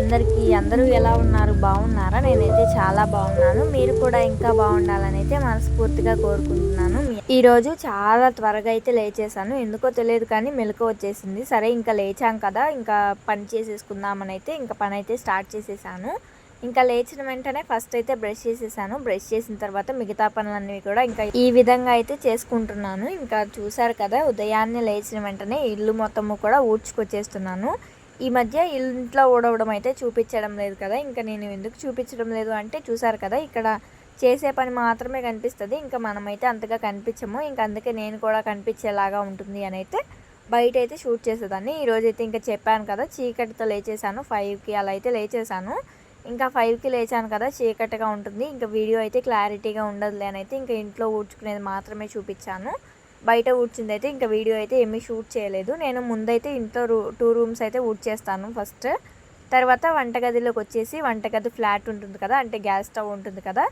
అందరికీ అందరూ ఎలా ఉన్నారు? బాగున్నారా? నేనైతే చాలా బాగున్నాను. మీరు కూడా ఇంకా బాగుండాలని అయితే మనస్ఫూర్తిగా కోరుకుంటున్నాను. ఈరోజు చాలా త్వరగా అయితే లేచేసాను ఎందుకో తెలియదు కానీ మెలకు వచ్చేసింది. సరే ఇంకా లేచాం కదా. ఇంకా పని చేసేసుకుందామని అయితే ఇంకా పని అయితే స్టార్ట్ చేసేసాను ఇంకా లేచిన వెంటనే ఫస్ట్ అయితే బ్రష్ చేసేసాను బ్రష్ చేసిన తర్వాత మిగతా పనులన్నీ కూడా ఇంకా ఈ విధంగా అయితే చేసుకుంటున్నాను. ఇంకా చూసారు కదా ఉదయాన్నే లేచిన వెంటనే ఇల్లు మొత్తము కూడా ఊడ్చుకొచ్చేస్తున్నాను. ఈ మధ్య ఇంట్లో ఊడవడం అయితే చూపించడం లేదు కదా. ఇంకా నేను ఎందుకు చూపించడం లేదు అంటే చూసారు కదా ఇక్కడ చేసే పని మాత్రమే కనిపిస్తుంది. ఇంకా మనమైతే అంతగా కనిపించము. ఇంకా అందుకే నేను కూడా కనిపించేలాగా ఉంటుంది అని అయితే బయట అయితే షూట్ చేసేదాన్ని. ఈరోజు అయితే ఇంకా చెప్పాను కదా చీకటితో లేచేసాను ఫైవ్కి అలా అయితే లేచేసాను ఇంకా ఫైవ్కి లేచాను కదా చీకటిగా ఉంటుంది. ఇంకా వీడియో అయితే క్లారిటీగా ఉండదులే అని అయితే ఇంకా ఇంట్లో ఊడ్చుకునేది మాత్రమే చూపించాను. బయట ఊడ్చింది అయితే ఇంకా వీడియో అయితే ఏమీ షూట్ చేయలేదు. నేను ముందైతే ఇంట్లో రూ టూ రూమ్స్ అయితే ఊడ్ చేస్తాను ఫస్ట్. తర్వాత వంటగదిలోకి వచ్చేసి వంటగది ఫ్లాట్ ఉంటుంది కదా అంటే గ్యాస్ స్టవ్ ఉంటుంది కదా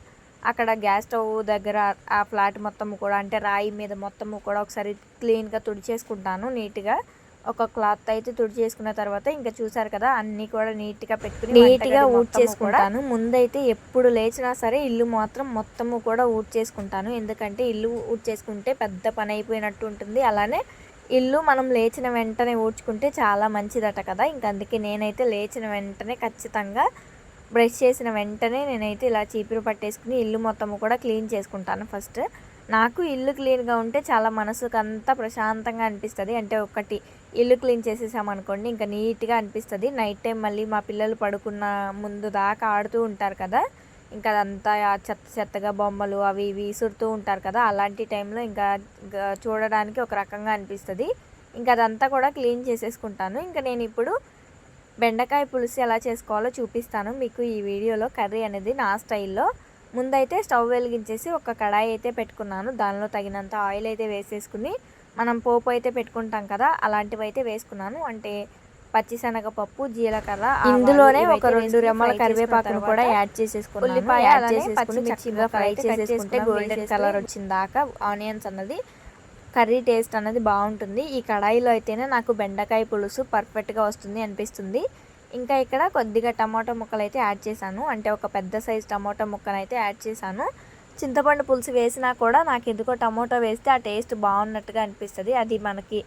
అక్కడ గ్యాస్ స్టవ్ దగ్గర ఆ ఫ్లాట్ మొత్తము కూడా అంటే రాయి మీద మొత్తము కూడా ఒకసారి క్లీన్గా తుడిచేసుకుంటాను నీట్గా. ఒక క్లాత్ అయితే తుడి చేసుకున్న తర్వాత ఇంకా చూసారు కదా అన్ని కూడా నీట్గా పెట్టుకుని నీట్గా ఊడ్ చేసుకుంటాను ముందైతే ఎప్పుడు లేచినా సరే ఇల్లు మాత్రం మొత్తము కూడా ఊడ్ చేసుకుంటాను ఎందుకంటే ఇల్లు ఊడ్ చేసుకుంటే పెద్ద పని అయిపోయినట్టు ఉంటుంది. అలానే ఇల్లు మనం లేచిన వెంటనే ఊడ్చుకుంటే చాలా మంచిదట కదా. ఇంక అందుకే నేనైతే లేచిన వెంటనే ఖచ్చితంగా బ్రష్ చేసిన వెంటనే నేనైతే ఇలా చీపురు పట్టేసుకుని ఇల్లు మొత్తము కూడా క్లీన్ చేసుకుంటాను ఫస్ట్. నాకు ఇల్లు క్లీన్గా ఉంటే చాలా మనసుకు అంతా ప్రశాంతంగా అనిపిస్తుంది. అంటే ఒకటి ఇల్లు క్లీన్ చేసేసామనుకోండి ఇంకా నీట్గా అనిపిస్తుంది. నైట్ టైం మళ్ళీ మా పిల్లలు పడుకున్న ముందు దాకా ఆడుతూ ఉంటారు కదా ఇంకా అదంతా చెత్త చెత్తగా బొమ్మలు అవి ఇవి విసురుతూ ఉంటారు కదా అలాంటి టైంలో ఇంకా చూడడానికి ఒక రకంగా అనిపిస్తుంది. ఇంకా అదంతా కూడా క్లీన్ చేసేసుకుంటాను. ఇంకా నేను ఇప్పుడు బెండకాయ పులుసు ఎలా చేసుకోవాలో చూపిస్తాను. మీకు ఈ వీడియోలో కర్రీ అనేది నా స్టైల్లో ముందైతే స్టవ్ వెలిగించేసి ఒక కడాయి అయితే పెట్టుకున్నాను. దానిలో తగినంత ఆయిల్ అయితే వేసేసుకుని మనం పోపు అయితే పెట్టుకుంటాం కదా అలాంటివి అయితే వేసుకున్నాను. అంటే పచ్చిశనగపప్పు జీలకర్ర ఇందులోనే ఒక రెండు రెమ్మల కరివేపాకును కూడా యాడ్ చేసేసుకున్నాను. ఉల్లిపాయ యాడ్ చేసేసుకుని చక్కగా ఫ్రై చేసేసుకుంటే గోల్డెన్ కలర్ వచ్చిన దాకా ఆనియన్స్ అన్నది కర్రీ టేస్ట్ అనేది బాగుంటుంది. ఈ కడాయిలో అయితేనే నాకు బెండకాయ పులుసు పర్ఫెక్ట్గా వస్తుంది అనిపిస్తుంది. ఇంకా ఇక్కడ కొద్దిగా టమాటో ముక్కలు అయితే యాడ్ చేశాను. అంటే ఒక పెద్ద సైజ్ టమాటో ముక్కను అయితే యాడ్ చేశాను. చింతపండు పులుసు వేసినా కూడా నాకు ఎందుకో టమాటో వేస్తే ఆ టేస్ట్ బాగున్నట్టుగా అనిపిస్తుంది. అది మనకి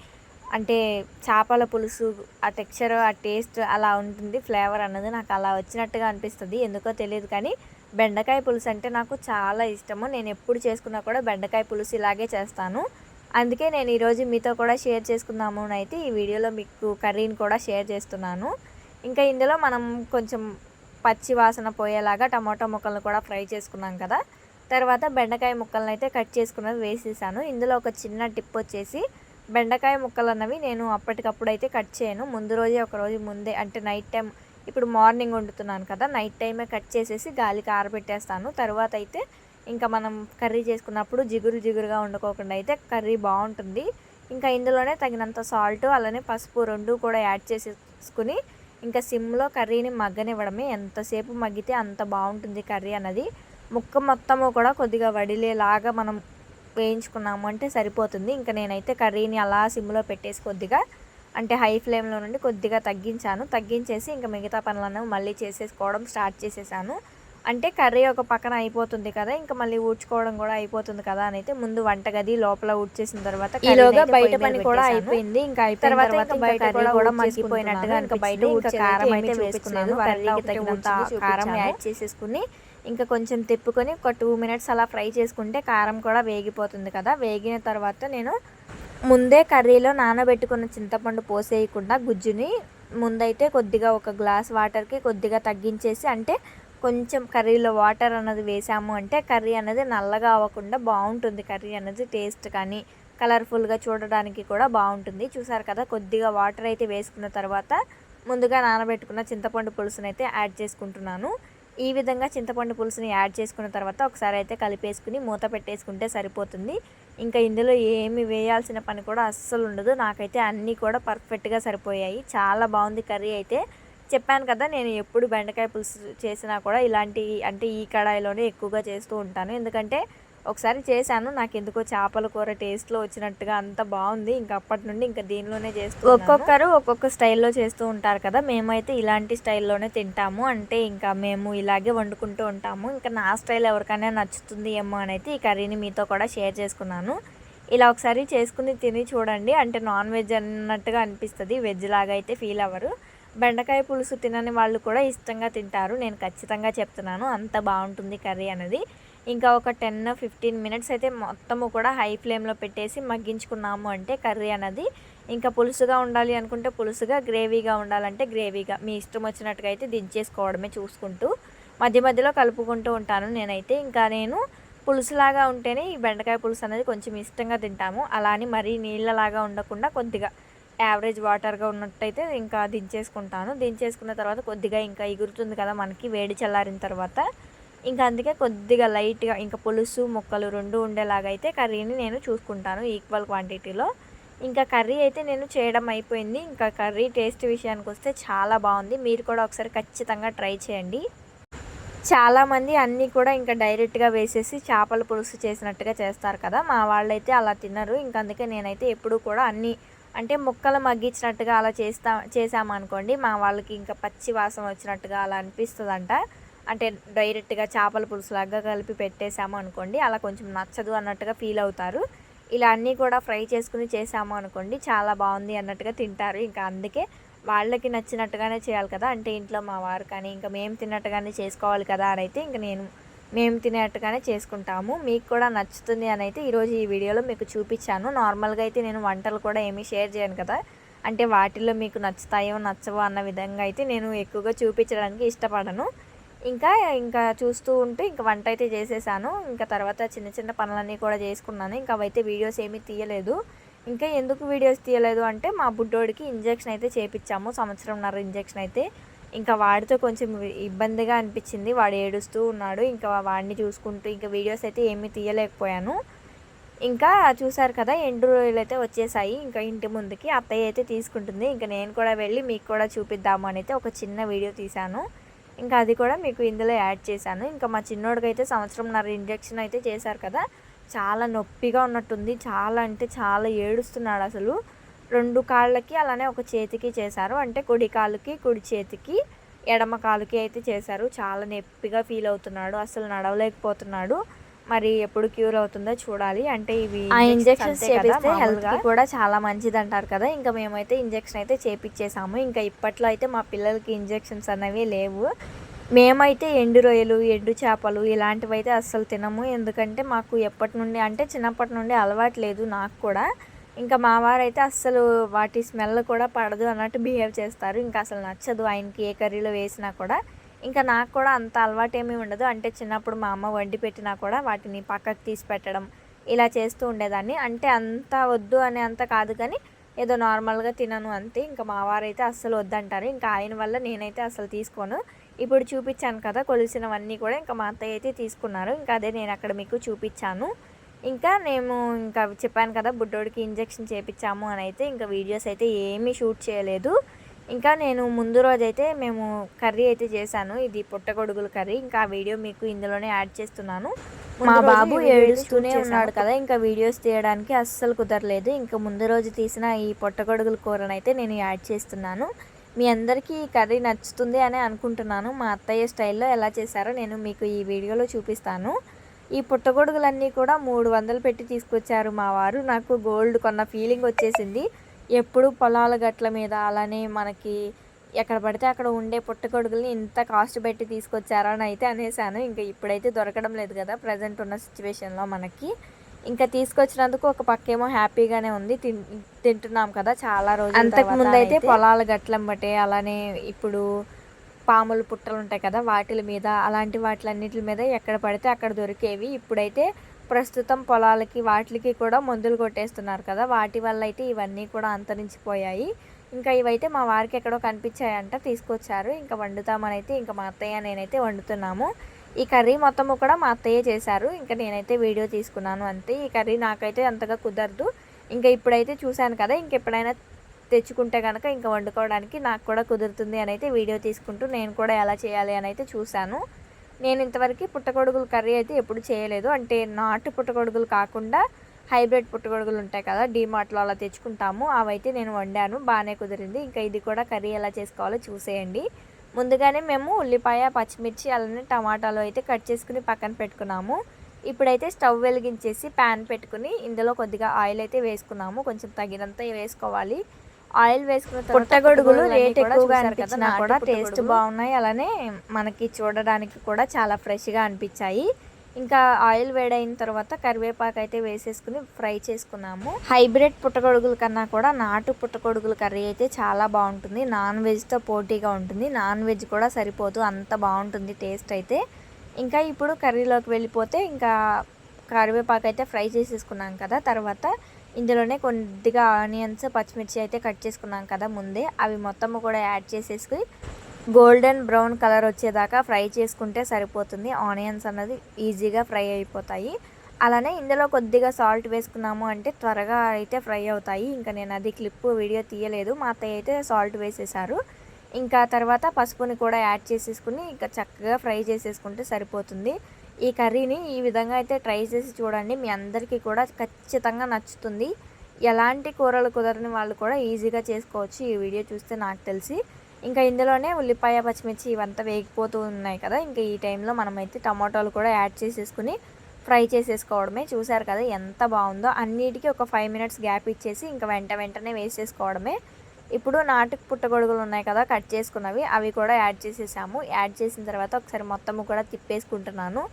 అంటే చేపల పులుసు ఆ టెక్స్చర్ ఆ టేస్ట్ అలా ఉంటుంది. ఫ్లేవర్ అన్నది నాకు అలా వచ్చినట్టుగా అనిపిస్తుంది. ఎందుకో తెలియదు కానీ బెండకాయ పులుసు అంటే నాకు చాలా ఇష్టము. నేను ఎప్పుడు చేసుకున్నా కూడా బెండకాయ పులుసు ఇలాగే చేస్తాను. అందుకే నేను ఈరోజు మీతో కూడా షేర్ చేసుకుందాము అయితే ఈ వీడియోలో మీకు కర్రీని కూడా షేర్ చేస్తున్నాను. ఇంకా ఇందులో మనం కొంచెం పచ్చి వాసన పోయేలాగా టమాటో ముక్కలను కూడా ఫ్రై చేసుకున్నాం కదా. తర్వాత బెండకాయ ముక్కలను అయితే కట్ చేసుకున్నది వేసేసాను. ఇందులో ఒక చిన్న టిప్ వచ్చేసి బెండకాయ ముక్కలు అన్నవి నేను అప్పటికప్పుడు అయితే కట్ చేయను. ముందు రోజే ఒక రోజు ముందే అంటే నైట్ టైం ఇప్పుడు మార్నింగ్ వండుతున్నాను కదా నైట్ టైమే కట్ చేసేసి గాలికి ఆరబెట్టేస్తాను. తర్వాత అయితే ఇంకా మనం కర్రీ చేసుకున్నప్పుడు జిగురు జిగురుగా వండుకోకుండా అయితే కర్రీ బాగుంటుంది. ఇంకా ఇందులోనే తగినంత సాల్ట్ అలానే పసుపు రెండు కూడా యాడ్ చేసేసుకుని ఇంకా సిమ్లో కర్రీని మగ్గనివ్వడమే. ఎంతసేపు మగ్గితే అంత బాగుంటుంది కర్రీ అన్నది. ముక్క మొత్తము కూడా కొద్దిగా వడిలేలాగా మనం వేయించుకున్నాము అంటే సరిపోతుంది. ఇంకా నేనైతే కర్రీని అలా సిమ్లో పెట్టేసి కొద్దిగా అంటే హై ఫ్లేమ్లో నుండి కొద్దిగా తగ్గించాను. తగ్గించేసి ఇంకా మిగతా పనులను మళ్ళీ చేసేసుకోవడం స్టార్ట్ చేసేసాను. అంటే కర్రీ ఒక పక్కన అయిపోతుంది కదా ఇంకా మళ్ళీ ఊడ్చుకోవడం కూడా అయిపోతుంది కదా అని అయితే ముందు వంటగది లోపల ఊడ్చేసిన తర్వాత ఈలోగా బయట పని కూడా అయిపోయింది. ఇంకా అయిపోయిన తర్వాత బయట కూడా మగ్గిపోయినట్టుగా ఇంకా బయట ఇంకా కారం అయితే వేసుకున్నాను. కర్రీకి తగినంత కారం యాడ్ చేసేసుకుని ఇంకా కొంచెం తిప్పుకొని ఒక టూ మినిట్స్ అలా ఫ్రై చేసుకుంటే కారం కూడా వేగిపోతుంది కదా. వేగిన తర్వాత నేను ముందే కర్రీలో నానబెట్టుకున్న చింతపండు పోసేయకుండా గుజ్జుని ముందైతే కొద్దిగా ఒక గ్లాస్ వాటర్కి కొద్దిగా తగ్గించేసి అంటే కొంచెం కర్రీలో వాటర్ అన్నది వేసాము అంటే కర్రీ అనేది నల్లగా అవ్వకుండా బాగుంటుంది. కర్రీ అనేది టేస్ట్ కానీ కలర్ఫుల్గా చూడడానికి కూడా బాగుంటుంది. చూసారు కదా కొద్దిగా వాటర్ అయితే వేసుకున్న తర్వాత ముందుగా నానబెట్టుకున్న చింతపండు పులుసును అయితే యాడ్ చేసుకుంటున్నాను. ఈ విధంగా చింతపండు పులుసుని యాడ్ చేసుకున్న తర్వాత ఒకసారి అయితే కలిపేసుకుని మూత పెట్టేసుకుంటే సరిపోతుంది. ఇంకా ఇందులో ఏమి వేయాల్సిన పని కూడా అస్సలు ఉండదు. నాకైతే అన్నీ కూడా పర్ఫెక్ట్గా సరిపోయాయి. చాలా బాగుంది కర్రీ అయితే. చెప్పాను కదా నేను ఎప్పుడు బెండకాయ పులుసు చేసినా కూడా ఇలాంటి అంటే ఈ కడాయిలోనే ఎక్కువగా చేస్తూ ఉంటాను. ఎందుకంటే ఒకసారి చేశాను నాకు ఎందుకో చేపల కూర టేస్ట్లో వచ్చినట్టుగా అంత బాగుంది. ఇంకా అప్పటి నుండి ఇంకా దీనిలోనే చేస్తూ ఒక్కొక్కరు ఒక్కొక్క స్టైల్లో చేస్తూ ఉంటారు కదా మేమైతే ఇలాంటి స్టైల్లోనే తింటాము. అంటే ఇంకా మేము ఇలాగే వండుకుంటూ ఉంటాము. ఇంకా నా స్టైల్ ఎవరికైనా నచ్చుతుంది ఏమో అని అయితే ఈ కర్రీని మీతో కూడా షేర్ చేసుకున్నాను. ఇలా ఒకసారి చేసుకుని తిని చూడండి. అంటే నాన్ వెజ్ అన్నట్టుగా అనిపిస్తుంది. వెజ్ లాగా అయితే ఫీల్ అవ్వరు. బెండకాయ పులుసు తినని వాళ్ళు కూడా ఇష్టంగా తింటారు. నేను ఖచ్చితంగా చెప్తున్నాను అంత బాగుంటుంది కర్రీ అనేది. ఇంకా ఒక టెన్ ఫిఫ్టీన్ మినిట్స్ అయితే మొత్తము కూడా హై ఫ్లేమ్లో పెట్టేసి మగ్గించుకున్నాము అంటే కర్రీ అనేది. ఇంకా పులుసుగా ఉండాలి అనుకుంటే పులుసుగా గ్రేవీగా ఉండాలంటే గ్రేవీగా. మీ ఇష్టం వచ్చినట్టుగా అయితే దించేసుకోవడమే చూసుకుంటూ మధ్య మధ్యలో కలుపుకుంటూ ఉంటాను నేనైతే. ఇంకా నేను పులుసులాగా ఉంటేనే ఈ బెండకాయ పులుసు అనేది కొంచెం ఇష్టంగా తింటాము. అలానే మరీ నీళ్ళలాగా ఉండకుండా కొద్దిగా యావరేజ్ వాటర్గా ఉన్నట్టయితే ఇంకా దించేసుకుంటాను. దించేసుకున్న తర్వాత కొద్దిగా ఇంకా ఎగురుతుంది కదా మనకి వేడి చల్లారిన తర్వాత. ఇంకా అందుకే కొద్దిగా లైట్గా ఇంకా పులుసు ముక్కలు రెండు ఉండేలాగా అయితే కర్రీని నేను చూసుకుంటాను ఈక్వల్ క్వాంటిటీలో. ఇంకా కర్రీ అయితే నేను చేయడం అయిపోయింది. ఇంకా కర్రీ టేస్ట్ విషయానికి వస్తే చాలా బాగుంది. మీరు కూడా ఒకసారి ఖచ్చితంగా ట్రై చేయండి. చాలామంది అన్నీ కూడా ఇంకా డైరెక్ట్గా వేసేసి చేపల పులుసు చేసినట్టుగా చేస్తారు కదా. మా వాళ్ళైతే అలా తినరు. ఇంకా అందుకే నేనైతే ఎప్పుడూ కూడా అన్నీ అంటే ముక్కలు మగ్గించినట్టుగా అలా చేస్తా చేసామనుకోండి మా వాళ్ళకి ఇంకా పచ్చి వాసన వచ్చినట్టుగా అలా అనిపిస్తుందంట. అంటే డైరెక్ట్గా చేపల పులుసులాగా కలిపి పెట్టేసాము అనుకోండి అలా కొంచెం నచ్చదు అన్నట్టుగా ఫీల్ అవుతారు. ఇలా అన్నీ కూడా ఫ్రై చేసుకుని చేసాము అనుకోండి చాలా బాగుంది అన్నట్టుగా తింటారు. ఇంకా అందుకే వాళ్ళకి నచ్చినట్టుగానే చేయాలి కదా. అంటే ఇంట్లో మా వారు కానీ ఇంకా మేము తిన్నట్టుగానే చేసుకోవాలి కదా అని అయితే ఇంకా నేను మేము తినేట్టుగానే చేసుకుంటాము. మీకు కూడా నచ్చుతుంది అని అయితే ఈరోజు ఈ వీడియోలో మీకు చూపించాను. నార్మల్గా అయితే నేను వంటలు కూడా ఏమీ షేర్ చేయను కదా. అంటే వాటిల్లో మీకు నచ్చుతాయో నచ్చవో అన్న విధంగా అయితే నేను ఎక్కువగా చూపించడానికి ఇష్టపడను. ఇంకా ఇంకా చూస్తూ ఉంటే ఇంకా వంట అయితే చేసేసాను. ఇంకా తర్వాత చిన్న చిన్న పనులన్నీ కూడా చేసుకున్నాను. ఇంకా అవైతే వీడియోస్ ఏమీ తీయలేదు. ఇంకా ఎందుకు వీడియోస్ తీయలేదు అంటే మా బుడ్డోడికి ఇంజెక్షన్ అయితే చేపించాము సంవత్సరంన్నర ఇంజెక్షన్ అయితే. ఇంకా వాడితో కొంచెం ఇబ్బందిగా అనిపించింది. వాడు ఏడుస్తూ ఉన్నాడు. ఇంకా వాడిని చూసుకుంటూ ఇంకా వీడియోస్ అయితే ఏమీ తీయలేకపోయాను. ఇంకా చూసారు కదా ఎండు రోజులు అయితే వచ్చేసాయి. ఇంకా ఇంటి ముందుకి అత్తయ్య అయితే తీసుకుంటుంది. ఇంకా నేను కూడా వెళ్ళి మీకు కూడా చూపిద్దాము అని అయితే ఒక చిన్న వీడియో తీశాను. ఇంకా అది కూడా మీకు ఇందులో యాడ్ చేశాను. ఇంకా మా చిన్నోడికి అయితే సంవత్సరంన్నర ఇంజెక్షన్ అయితే చేశారు కదా. చాలా నొప్పిగా ఉన్నట్టుంది. చాలా అంటే చాలా ఏడుస్తున్నాడు అసలు. రెండు కాళ్ళకి అలానే ఒక చేతికి చేశారు. అంటే కుడి కాలుకి కుడి చేతికి ఎడమ కాలుకి అయితే చేశారు. చాలా నొప్పిగా ఫీల్ అవుతున్నాడు. అసలు నడవలేకపోతున్నాడు. మరి ఎప్పుడు క్యూర్ అవుతుందో చూడాలి. అంటే ఇవి ఆ ఇంజెక్షన్స్ చేపిస్తే హెల్త్ కూడా చాలా మంచిది అంటారు కదా. ఇంకా మేమైతే ఇంజెక్షన్ అయితే చేపించేసాము ఇంకా ఇప్పట్లో అయితే మా పిల్లలకి ఇంజెక్షన్స్ అనేవి లేవు. మేమైతే ఎండు రొయ్యలు ఎండు చేపలు ఇలాంటివి అయితే అస్సలు తినము. ఎందుకంటే మాకు ఎప్పటి నుండి అంటే చిన్నప్పటి నుండి అలవాటు లేదు నాకు కూడా. ఇంకా మా అయితే అస్సలు వాటి స్మెల్ కూడా పడదు అన్నట్టు బిహేవ్ చేస్తారు. ఇంకా అసలు నచ్చదు ఆయనకి ఏ కర్రీలో వేసినా కూడా. ఇంకా నాకు కూడా అంత అలవాటు ఏమీ ఉండదు. అంటే చిన్నప్పుడు మా అమ్మ వండి పెట్టినా కూడా వాటిని పక్కకు తీసి పెట్టడం ఇలా చేస్తూ ఉండేదాన్ని. అంటే అంత వద్దు అనే అంత కాదు కానీ ఏదో నార్మల్గా తినను అంతే. ఇంకా మా వారైతే అస్సలు వద్దంటారు. ఇంకా ఆయన వల్ల నేనైతే అసలు తీసుకోను. ఇప్పుడు చూపించాను కదా కొలిసినవన్నీ కూడా ఇంకా మా అత్తయ్య అయితే తీసుకున్నారు. ఇంకా అదే నేను అక్కడ మీకు చూపించాను. ఇంకా నేను ఇంకా చెప్పాను కదా బుడ్డోడికి ఇంజెక్షన్ చేపించాము అని అయితే ఇంకా వీడియోస్ అయితే ఏమీ షూట్ చేయలేదు. ఇంకా నేను ముందు రోజైతే మేము కర్రీ అయితే చేశాను. ఇది పుట్టగొడుగుల కర్రీ. ఇంకా ఆ వీడియో మీకు ఇందులోనే యాడ్ చేస్తున్నాను. మా బాబు ఏడుస్తూనే ఉన్నాడు కదా ఇంకా వీడియోస్ తీయడానికి అస్సలు కుదరలేదు. ఇంకా ముందు రోజు తీసిన ఈ పొట్టగొడుగుల కూరను అయితే నేను యాడ్ చేస్తున్నాను. మీ అందరికీ ఈ కర్రీ నచ్చుతుంది అని అనుకుంటున్నాను. మా అత్తయ్య స్టైల్లో ఎలా చేశారో నేను మీకు ఈ వీడియోలో చూపిస్తాను. ఈ పుట్టగొడుగులన్నీ కూడా మూడు వందలు పెట్టి తీసుకొచ్చారు మా వారు. నాకు గోల్డ్ కొన్న ఫీలింగ్ వచ్చేసింది. ఎప్పుడు పొలాల గట్ల మీద అలానే మనకి ఎక్కడ పడితే అక్కడ ఉండే పుట్టగొడుగుల్ని ఇంత కాస్ట్ పెట్టి తీసుకొచ్చారని అయితే అనేసాను. ఇంకా ఇప్పుడైతే దొరకడం లేదు కదా ప్రజెంట్ ఉన్న సిచ్యువేషన్లో మనకి. ఇంకా తీసుకొచ్చినందుకు ఒక పక్కేమో హ్యాపీగానే ఉంది. తింటున్నాం కదా చాలా రోజులు అంతకు ముందు అయితే పొలాల గట్లం బట్టే అలానే ఇప్పుడు పాములు పుట్టలు ఉంటాయి కదా వాటి మీద అలాంటి వాటిలన్నిటి మీద ఎక్కడ పడితే అక్కడ దొరికేవి. ఇప్పుడైతే ప్రస్తుతం పొలాలకి వాటికి కూడా మందులు కొట్టేస్తున్నారు కదా వాటి వల్ల అయితే ఇవన్నీ కూడా అంతరించిపోయాయి. ఇంకా ఇవైతే మా వారికి ఎక్కడో కనిపించాయంట తీసుకొచ్చారు. ఇంకా వండుతామని అయితే ఇంకా మా అత్తయ్య నేనైతే వండుతున్నాము. ఈ కర్రీ మొత్తము కూడా మా అత్తయ్య చేశారు. ఇంకా నేనైతే వీడియో తీసుకున్నాను అంతే. ఈ కర్రీ నాకైతే అంతగా కుదరదు. ఇంకా ఇప్పుడైతే చూశాను కదా ఇంకెప్పుడైనా తెచ్చుకుంటే కనుక ఇంకా వండుకోవడానికి నాకు కూడా కుదురుతుంది అని అయితే వీడియో తీసుకుంటూ నేను కూడా ఎలా చేయాలి అని అయితే చూశాను. నేను ఇంతవరకు పుట్టగొడుగులు కర్రీ అయితే ఎప్పుడు చేయలేదు. అంటే నాటు పుట్టగొడుగులు కాకుండా హైబ్రిడ్ పుట్టగొడుగులు ఉంటాయి కదా డీమార్ట్లో అలా తెచ్చుకుంటాము. అవైతే నేను వండాను. బాగానే కుదిరింది. ఇంకా ఇది కూడా కర్రీ ఎలా చేసుకోవాలో చూసేయండి. ముందుగానే మేము ఉల్లిపాయ పచ్చిమిర్చి అలానే టమాటాలు అయితే కట్ చేసుకుని పక్కన పెట్టుకున్నాము. ఇప్పుడైతే స్టవ్ వెలిగించేసి ప్యాన్ పెట్టుకుని ఇందులో కొద్దిగా ఆయిల్ అయితే వేసుకున్నాము. కొంచెం తగినంత వేసుకోవాలి. ఆయిల్ వేసుకున్న తర్వాత పుట్టగొడుగులు రేట్ ఎక్కువగా అనిపించినా కూడా. టేస్ట్ బాగున్నాయి. అలానే మనకి చూడడానికి కూడా చాలా ఫ్రెష్గా అనిపించాయి. ఇంకా ఆయిల్ వేడైన తర్వాత కరివేపాకు అయితే వేసేసుకుని ఫ్రై చేసుకున్నాము. హైబ్రిడ్ పుట్టగొడుగుల కన్నా కూడా నాటు పుట్టగొడుగుల కర్రీ అయితే చాలా బాగుంటుంది. నాన్ వెజ్తో పోటీగా ఉంటుంది. నాన్ వెజ్ కూడా సరిపోదు. అంత బాగుంటుంది టేస్ట్ అయితే. ఇంకా ఇప్పుడు కర్రీలోకి వెళ్ళిపోతే ఇంకా కరివేపాకు అయితే ఫ్రై చేసేసుకున్నాం కదా తర్వాత ఇందులోనే కొద్దిగా ఆనియన్స్ పచ్చిమిర్చి అయితే కట్ చేసుకున్నాం కదా ముందే. అవి మొత్తము కూడా యాడ్ చేసేసుకుని గోల్డెన్ బ్రౌన్ కలర్ వచ్చేదాకా ఫ్రై చేసుకుంటే సరిపోతుంది. ఆనియన్స్ అన్నది ఈజీగా ఫ్రై అయిపోతాయి. అలానే ఇందులో కొద్దిగా సాల్ట్ వేసుకున్నాము అంటే త్వరగా అయితే ఫ్రై అవుతాయి. ఇంకా నేను అది క్లిప్ వీడియో తీయలేదు. మా అత్తయ్య అయితే సాల్ట్ వేసేసారు ఇంకా తర్వాత పసుపుని కూడా యాడ్ చేసేసుకుని ఇంకా చక్కగా ఫ్రై చేసేసుకుంటే సరిపోతుంది. ఈ కర్రీని ఈ విధంగా అయితే ట్రై చేసి చూడండి. మీ అందరికీ కూడా ఖచ్చితంగా నచ్చుతుంది. ఎలాంటి కూరలు కుదరని వాళ్ళు కూడా ఈజీగా చేసుకోవచ్చు. ఈ వీడియో చూస్తే నాకు తెలిసి. ఇంకా ఇందులోనే ఉల్లిపాయ పచ్చిమిర్చి ఇవంతా వేగిపోతూ ఉన్నాయి కదా. ఇంకా ఈ టైంలో మనమైతే టమాటాలు కూడా యాడ్ చేసేసుకుని ఫ్రై చేసేసుకోవడమే. చూసారు కదా ఎంత బాగుందో. అన్నిటికీ ఒక ఫైవ్ మినిట్స్ గ్యాప్ ఇచ్చేసి ఇంకా వెంట వెంటనే వేసేసుకోవడమే. ఇప్పుడు నాటుకు పుట్టగొడుగులు ఉన్నాయి కదా కట్ చేసుకున్నవి. అవి కూడా యాడ్ చేసేసాము. యాడ్ చేసిన తర్వాత ఒకసారి మొత్తము కూడా తిప్పేసుకుంటున్నాను.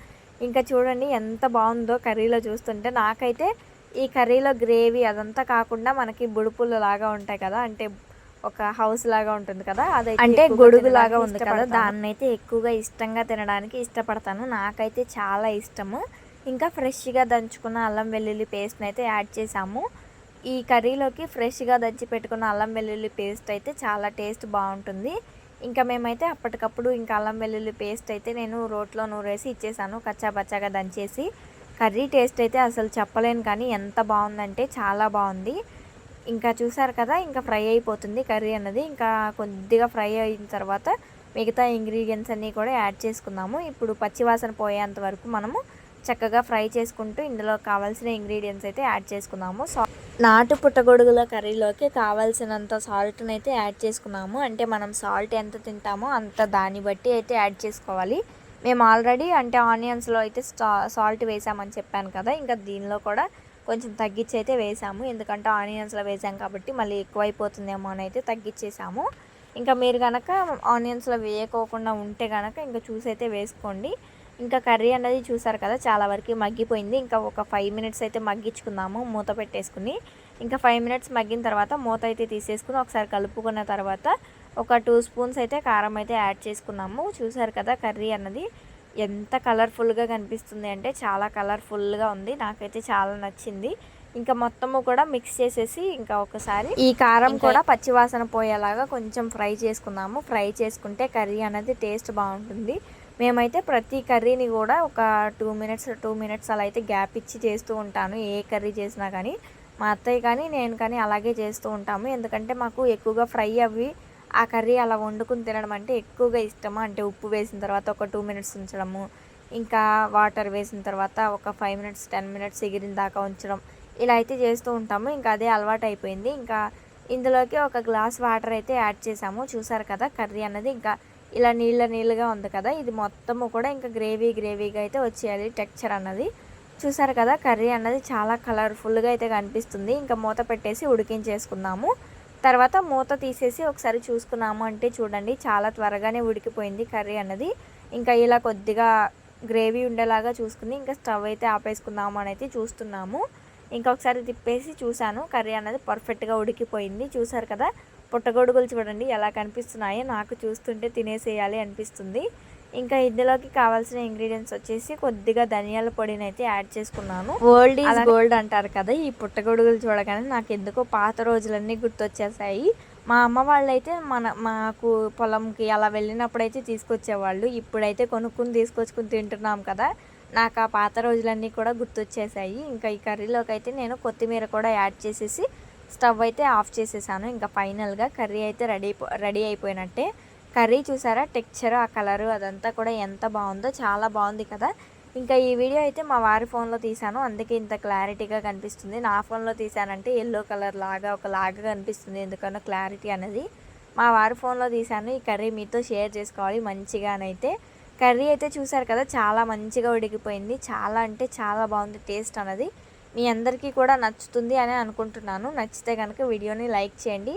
ఇంకా చూడండి ఎంత బాగుందో కర్రీలో చూస్తుంటే నాకైతే ఈ కర్రీలో గ్రేవీ అదంతా కాకుండా మనకి బుడుపులు లాగా ఉంటాయి కదా అంటే ఒక హౌస్ లాగా ఉంటుంది కదా అదైతే అంటే గొడుగు లాగా ఉంది కదా. దాన్ని అయితే ఎక్కువగా ఇష్టంగా తినడానికి ఇష్టపడతాను. నాకైతే చాలా ఇష్టము. ఇంకా ఫ్రెష్గా దంచుకున్న అల్లం వెల్లుల్లి పేస్ట్ని అయితే యాడ్ చేసాము ఈ కర్రీలోకి ఫ్రెష్గా దంచి పెట్టుకున్న అల్లం వెల్లుల్లి పేస్ట్ అయితే చాలా టేస్ట్ బాగుంటుంది. ఇంకా మేమైతే అప్పటికప్పుడు ఇంకా అల్లం వెల్లుల్లి పేస్ట్ అయితే నేను రోట్లో నూరేసి ఇచ్చేసాను కచ్చా పచ్చాగా దంచేసి. కర్రీ టేస్ట్ అయితే అసలు చెప్పలేను కానీ ఎంత బాగుందంటే చాలా బాగుంది. ఇంకా చూసారు కదా ఇంకా ఫ్రై అయిపోతుంది కర్రీ అన్నది. ఇంకా కొద్దిగా ఫ్రై అయిన తర్వాత మిగతా ఇంగ్రీడియంట్స్ అన్నీ కూడా యాడ్ చేసుకుందాము. ఇప్పుడు పచ్చివాసన పోయేంత వరకు మనము చక్కగా ఫ్రై చేసుకుంటూ ఇందులో కావాల్సిన ఇంగ్రీడియంట్స్ అయితే యాడ్ చేసుకున్నాము. సా నాటు పుట్టగొడుగుల కర్రీలోకి కావాల్సినంత సాల్ట్ని అయితే యాడ్ చేసుకున్నాము. అంటే మనం సాల్ట్ ఎంత తింటామో అంత దాన్ని బట్టి అయితే యాడ్ చేసుకోవాలి. మేము ఆల్రెడీ అంటే ఆనియన్స్లో అయితే సాల్ట్ వేసామని చెప్పాను కదా ఇంకా దీనిలో కూడా కొంచెం తగ్గించి అయితే వేసాము. ఎందుకంటే ఆనియన్స్లో వేసాం కాబట్టి మళ్ళీ ఎక్కువైపోతుందేమో అని అయితే తగ్గించేసాము. ఇంకా మీరు కనుక ఆనియన్స్లో వేయకోకుండా ఉంటే కనుక ఇంకా చూసి అయితే వేసుకోండి. ఇంకా కర్రీ అనేది చూసారు కదా చాలా వరకు మగ్గిపోయింది. ఇంకా ఒక ఫైవ్ మినిట్స్ అయితే మగ్గించుకుందాము మూత పెట్టేసుకుని. ఇంకా ఫైవ్ మినిట్స్ మగ్గిన తర్వాత మూత అయితే తీసేసుకుని ఒకసారి కలుపుకున్న తర్వాత ఒక టూ స్పూన్స్ అయితే కారం అయితే యాడ్ చేసుకున్నాము. చూసారు కదా కర్రీ అన్నది ఎంత కలర్ఫుల్గా కనిపిస్తుంది అంటే చాలా కలర్ఫుల్గా ఉంది. నాకైతే చాలా నచ్చింది. ఇంకా మొత్తము కూడా మిక్స్ చేసేసి ఇంకా ఒకసారి ఈ కారం కూడా పచ్చివాసన పోయేలాగా కొంచెం ఫ్రై చేసుకుందాము. ఫ్రై చేసుకుంటే కర్రీ అనేది టేస్ట్ బాగుంటుంది. మేమైతే ప్రతి కర్రీని కూడా ఒక టూ మినిట్స్ టూ మినిట్స్ అలా అయితే గ్యాప్ ఇచ్చి చేస్తూ ఉంటాను. ఏ కర్రీ చేసినా కానీ మా అత్తయ్య కానీ నేను కానీ అలాగే చేస్తూ ఉంటాము. ఎందుకంటే మాకు ఎక్కువగా ఫ్రై అవి ఆ కర్రీ అలా వండుకుని తినడం అంటే ఎక్కువగా ఇష్టము? అంటే ఉప్పు వేసిన తర్వాత ఒక టూ మినిట్స్ ఉంచడము ఇంకా వాటర్ వేసిన తర్వాత ఒక ఫైవ్ మినిట్స్ టెన్ మినిట్స్ ఎగిరిన దాకా ఉంచడం ఇలా అయితే చేస్తూ ఉంటాము. ఇంకా అదే అలవాటు అయిపోయింది. ఇంకా ఇందులోకి ఒక గ్లాస్ వాటర్ అయితే యాడ్ చేసాము. చూసారు కదా కర్రీ అన్నది. ఇంకా ఇలా నీళ్ళ నీళ్ళగా ఉంది కదా ఇది మొత్తము కూడా ఇంకా గ్రేవీ గ్రేవీగా అయితే వచ్చేయాలి టెక్చర్ అన్నది. చూసారు కదా కర్రీ అన్నది చాలా కలర్ఫుల్గా అయితే కనిపిస్తుంది. ఇంకా మూత పెట్టేసి ఉడికించేసుకుందాము. తర్వాత మూత తీసేసి ఒకసారి చూసుకున్నాము అంటే చూడండి చాలా త్వరగానే ఉడికిపోయింది కర్రీ అన్నది. ఇంకా ఇలా కొద్దిగా గ్రేవీ ఉండేలాగా చూసుకుని ఇంకా స్టవ్ అయితే ఆపేసుకుందాము అని అయితే చూస్తున్నాము. ఇంకా ఒకసారి తిప్పేసి చూశాను కర్రీ అన్నది పర్ఫెక్ట్గా ఉడికిపోయింది. చూసారు కదా పుట్టగొడుగులు చూడండి ఎలా కనిపిస్తున్నాయో నాకు చూస్తుంటే తినేసేయాలి అనిపిస్తుంది. ఇంకా ఇందులోకి కావాల్సిన ఇంగ్రీడియంట్స్ వచ్చేసి కొద్దిగా ధనియాల పొడిని అయితే యాడ్ చేసుకున్నాను. ఓల్డ్ ఈజ్ గోల్డ్ అంటారు కదా ఈ పుట్టగొడుగులు చూడగానే నాకు ఎందుకో పాత రోజులన్నీ గుర్తొచ్చేసాయి. మా అమ్మ వాళ్ళైతే మన మాకు పొలంకి అలా వెళ్ళినప్పుడు అయితే తీసుకొచ్చేవాళ్ళు. ఇప్పుడైతే కొనుక్కుని తీసుకొచ్చుకుని తింటున్నాం కదా నాకు ఆ పాత రోజులన్నీ కూడా గుర్తొచ్చేసాయి. ఇంకా ఈ కర్రీలోకి అయితే నేను కొత్తిమీర కూడా యాడ్ చేసేసి స్టవ్ అయితే ఆఫ్ చేసేసాను. ఇంకా ఫైనల్గా కర్రీ అయితే రెడీ రెడీ అయిపోయినట్టే. కర్రీ చూసారా? టెక్చర్ ఆ కలరు అదంతా కూడా ఎంత బాగుందో చాలా బాగుంది కదా. ఇంకా ఈ వీడియో అయితే మా వారి ఫోన్లో తీసాను అందుకే ఇంత క్లారిటీగా కనిపిస్తుంది. నా ఫోన్లో తీసానంటే ఎల్లో కలర్ లాగా ఒక లాగా కనిపిస్తుంది. ఎందుకన్నా క్లారిటీ అనేది. మా వారి ఫోన్లో తీసాను ఈ కర్రీ మీతో షేర్ చేసుకోవాలి మంచిగానైతే. కర్రీ అయితే చూసారు కదా చాలా మంచిగా ఉడికిపోయింది. చాలా అంటే చాలా బాగుంది టేస్ట్ అన్నది మీ అందరికీ కూడా నచ్చుతుంది అని అనుకుంటున్నాను. నచ్చితే కనుక వీడియోని లైక్ చేయండి.